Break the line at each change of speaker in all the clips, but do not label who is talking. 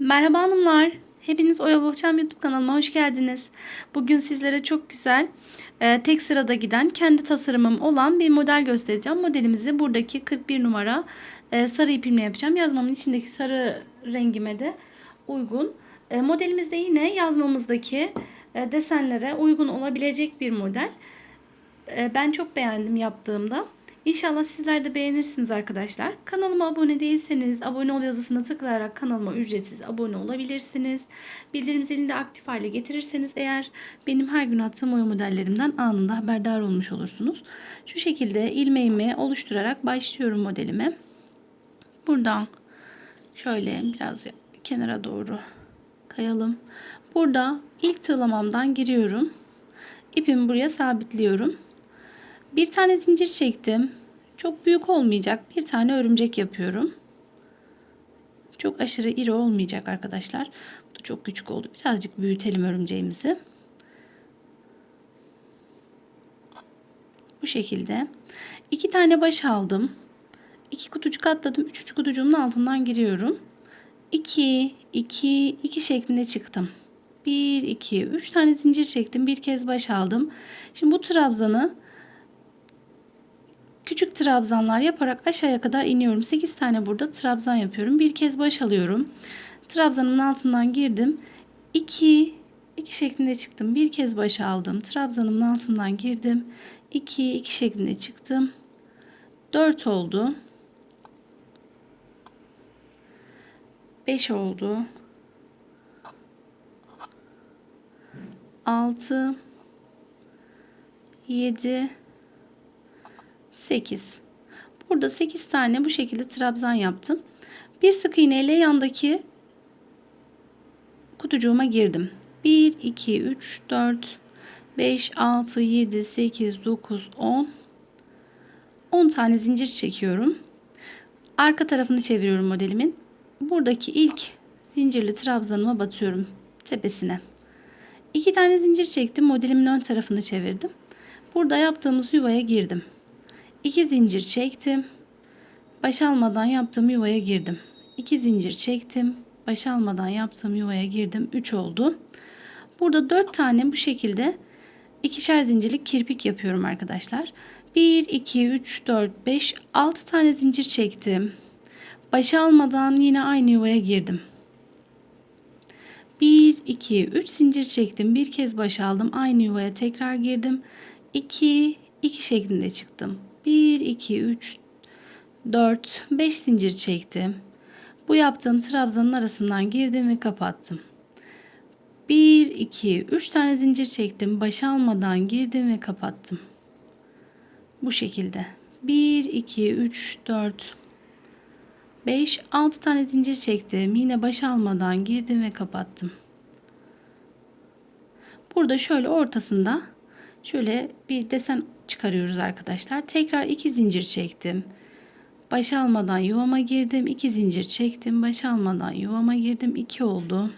Merhaba hanımlar. Hepiniz Oya Bohçam YouTube kanalıma hoş geldiniz. Bugün sizlere çok güzel e, tek sırada giden kendi tasarımım olan bir model göstereceğim. Modelimizi buradaki 41 numara e, sarı ipimle yapacağım. Yazmamın içindeki sarı rengime de uygun. E, modelimizde yine yazmamızdaki e, desenlere uygun olabilecek bir model. E, ben çok beğendim yaptığımda. İnşallah sizler de beğenirsiniz arkadaşlar. Kanalıma abone değilseniz abone ol yazısına tıklayarak kanalıma ücretsiz abone olabilirsiniz. Bildirim zilini de aktif hale getirirseniz eğer benim her gün attığım oya modellerimden anında haberdar olmuş olursunuz. Şu şekilde ilmeğimi oluşturarak başlıyorum modelime. Buradan şöyle biraz kenara doğru kayalım. Burada ilk tığlamamdan giriyorum. İpimi buraya sabitliyorum. Bir tane zincir çektim. Çok büyük olmayacak. Bir tane örümcek yapıyorum. Çok aşırı iri olmayacak arkadaşlar. Bu da çok küçük oldu. Birazcık büyütelim örümceğimizi. Bu şekilde. iki tane baş aldım. İki kutucuk atladım. Üçüncü kutucuğumun altından giriyorum. 2, 2, 2 şeklinde çıktım. 1, 2, 3 tane zincir çektim. Bir kez baş aldım. Şimdi bu trabzanı küçük trabzanlar yaparak aşağıya kadar iniyorum. 8 tane burada trabzan yapıyorum. Bir kez baş alıyorum. Trabzanın altından girdim. 2 2 şeklinde çıktım. Bir kez baş aldım. Trabzanın altından girdim. 2 2 şeklinde çıktım. 4 oldu. 5 oldu. 6 7 8 burada 8 tane bu şekilde trabzan yaptım. Bir sık iğne ile yandaki kutucuğuma girdim. 1 2 3 4 5 6 7 8 9 10 10 tane zincir çekiyorum. Arka tarafını çeviriyorum modelimin. Buradaki ilk zincirli trabzanıma batıyorum tepesine. İki tane zincir çektim modelimin ön tarafını çevirdim. Burada yaptığımız yuvaya girdim 2 zincir çektim. Baş almadan yaptığım yuvaya girdim. 2 zincir çektim. Baş almadan yaptığım yuvaya girdim. 3 oldu. Burada 4 tane bu şekilde ikişer zincirlik kirpik yapıyorum arkadaşlar. 1 2 3 4 5 6 tane zincir çektim. Baş almadan yine aynı yuvaya girdim. 1 2 3 zincir çektim. Bir kez baş aldım. Aynı yuvaya tekrar girdim. 2 2 şeklinde çıktım. 1, 2, 3, 4, 5 zincir çektim. Bu yaptığım trabzanın arasından girdim ve kapattım. 1, 2, 3 tane zincir çektim. Baş almadan girdim ve kapattım. Bu şekilde. 1, 2, 3, 4, 5, 6 tane zincir çektim. Yine baş almadan girdim ve kapattım. Burada şöyle ortasında şöyle bir desen çıkarıyoruz arkadaşlar. Tekrar iki zincir çektim. Baş almadan yuvama girdim. iki zincir çektim. Baş almadan yuvama girdim. 2 oldu.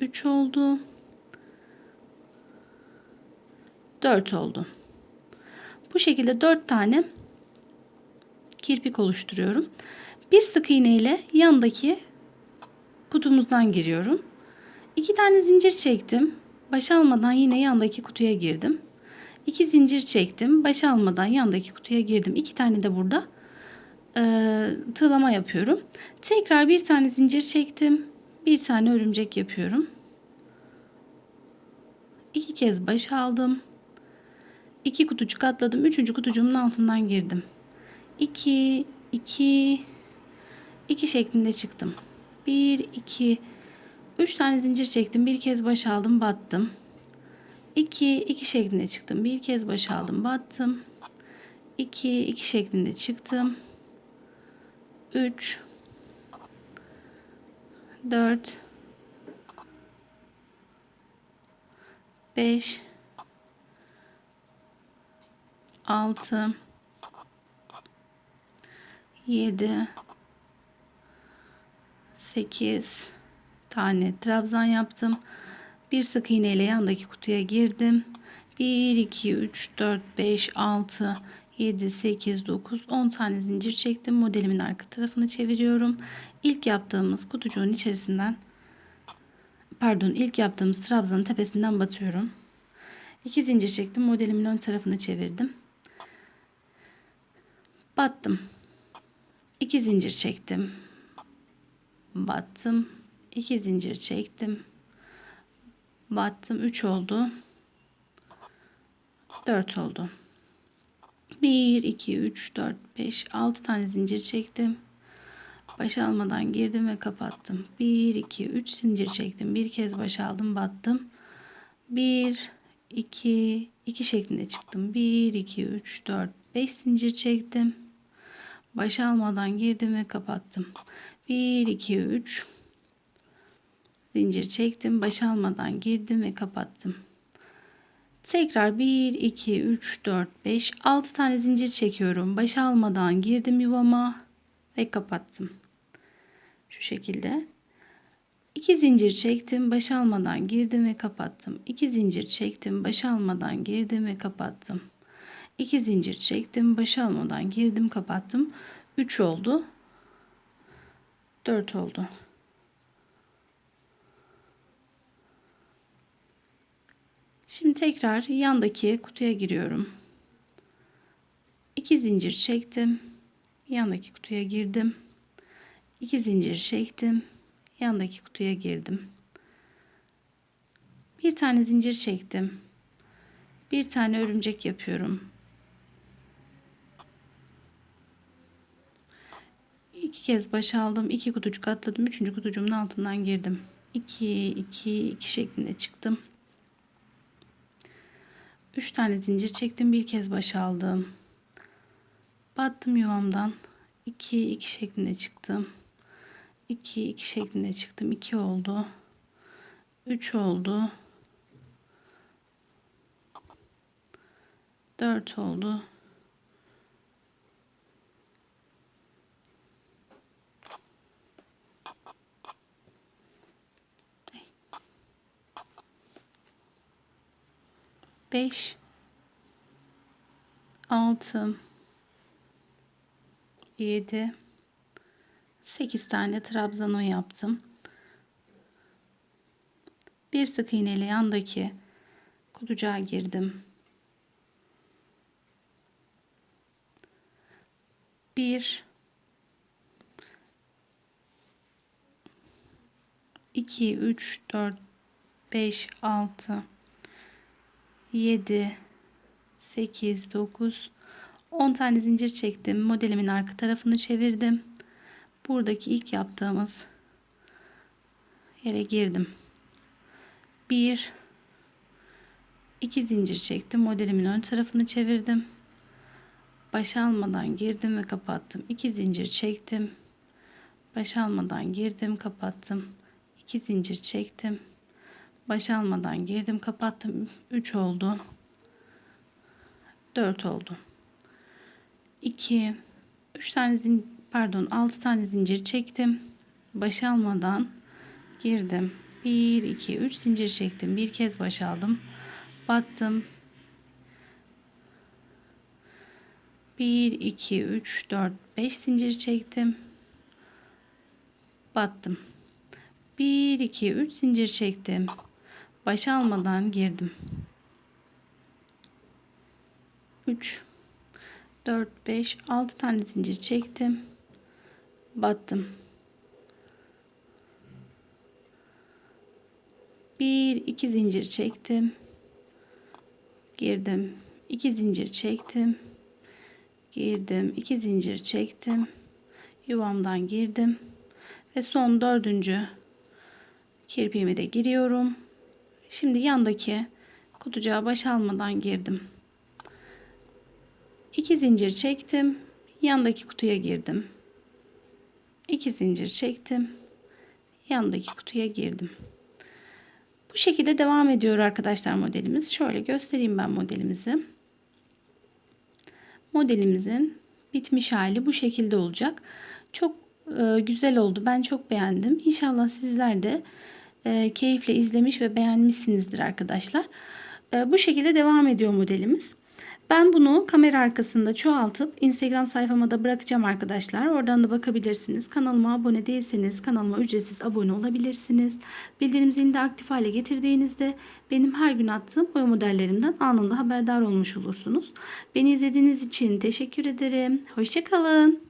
3 oldu. 4 oldu. Bu şekilde 4 tane kirpik oluşturuyorum. Bir sık iğne ile yandaki kutumuzdan giriyorum. 2 tane zincir çektim. Baş almadan yine yandaki kutuya girdim. İki zincir çektim. Baş almadan yandaki kutuya girdim. İki tane de burada e, tığlama yapıyorum. Tekrar bir tane zincir çektim. Bir tane örümcek yapıyorum. İki kez baş aldım. İki kutucuk atladım. Üçüncü kutucuğumun altından girdim. İki, iki, iki şeklinde çıktım. Bir, iki, 3 tane zincir çektim. Bir kez baş aldım, battım. 2 2 şeklinde çıktım. Bir kez baş aldım, battım. 2 2 şeklinde çıktım. 3 4 5 6 7 8 tane trabzan yaptım. Bir sık iğne ile yandaki kutuya girdim. 1 2 3 4 5 6 7, 8, 9, 10 tane zincir çektim. Modelimin arka tarafını çeviriyorum. İlk yaptığımız kutucuğun içerisinden pardon ilk yaptığımız trabzanın tepesinden batıyorum. 2 zincir çektim. Modelimin ön tarafını çevirdim. Battım. 2 zincir çektim. Battım. 2 zincir çektim. Battım. 3 oldu. 4 oldu. 1, 2, 3, 4, 5, 6 tane zincir çektim. Baş almadan girdim ve kapattım. 1, 2, 3 zincir çektim. Bir kez baş aldım, battım. 1, 2, 2 şeklinde çıktım. 1, 2, 3, 4, 5 zincir çektim. Baş almadan girdim ve kapattım. 1, 2, 3 zincir çektim. Baş almadan girdim ve kapattım. Tekrar 1, 2, 3, 4, 5, 6 tane zincir çekiyorum. Baş almadan girdim yuvama ve kapattım. Şu şekilde. 2 zincir çektim. Baş almadan girdim ve kapattım. 2 zincir çektim. Baş almadan girdim ve kapattım. 2 zincir çektim. Baş almadan girdim kapattım. 3 oldu. 4 oldu. Şimdi tekrar yandaki kutuya giriyorum. 2 zincir çektim. Yandaki kutuya girdim. 2 zincir çektim. Yandaki kutuya girdim. Bir tane zincir çektim. Bir tane örümcek yapıyorum. İki kez baş aldım. iki kutucuk atladım. Üçüncü kutucuğumun altından girdim. 2 2 2 şeklinde çıktım. 3 tane zincir çektim. Bir kez baş aldım. Battım yuvamdan. 2 2 şeklinde çıktım. 2 2 şeklinde çıktım. 2 oldu. 3 oldu. 4 oldu. Beş, altı, yedi, sekiz tane trabzano yaptım. Bir sık iğneyle yandaki kutucuğa girdim. Bir, iki, üç, dört, beş, altı, 7 8 9 10 tane zincir çektim. Modelimin arka tarafını çevirdim. Buradaki ilk yaptığımız yere girdim. 1 2 zincir çektim. Modelimin ön tarafını çevirdim. Baş almadan girdim ve kapattım. 2 zincir çektim. Baş almadan girdim, kapattım. 2 zincir çektim baş almadan girdim kapattım. 3 oldu. 4 oldu. 2 3 tane zin pardon 6 tane zincir çektim. Baş almadan girdim. 1 2 3 zincir çektim. Bir kez baş aldım. Battım. 1 2 3 4 5 zincir çektim. Battım. 1 2 3 zincir çektim baş almadan girdim. 3 4 5 6 tane zincir çektim. Battım. 1 2 zincir çektim. Girdim. 2 zincir çektim. Girdim. 2 zincir çektim. Yuvamdan girdim. Ve son dördüncü kirpiğimi de giriyorum. Şimdi yandaki kutucuğa baş almadan girdim. 2 zincir çektim. Yandaki kutuya girdim. 2 zincir çektim. Yandaki kutuya girdim. Bu şekilde devam ediyor arkadaşlar modelimiz. Şöyle göstereyim ben modelimizi. Modelimizin bitmiş hali bu şekilde olacak. Çok e, güzel oldu. Ben çok beğendim. İnşallah sizler de e, keyifle izlemiş ve beğenmişsinizdir arkadaşlar. E, bu şekilde devam ediyor modelimiz. Ben bunu kamera arkasında çoğaltıp Instagram sayfama da bırakacağım arkadaşlar. Oradan da bakabilirsiniz. Kanalıma abone değilseniz kanalıma ücretsiz abone olabilirsiniz. Bildirim zilini de aktif hale getirdiğinizde benim her gün attığım boya modellerimden anında haberdar olmuş olursunuz. Beni izlediğiniz için teşekkür ederim. Hoşçakalın.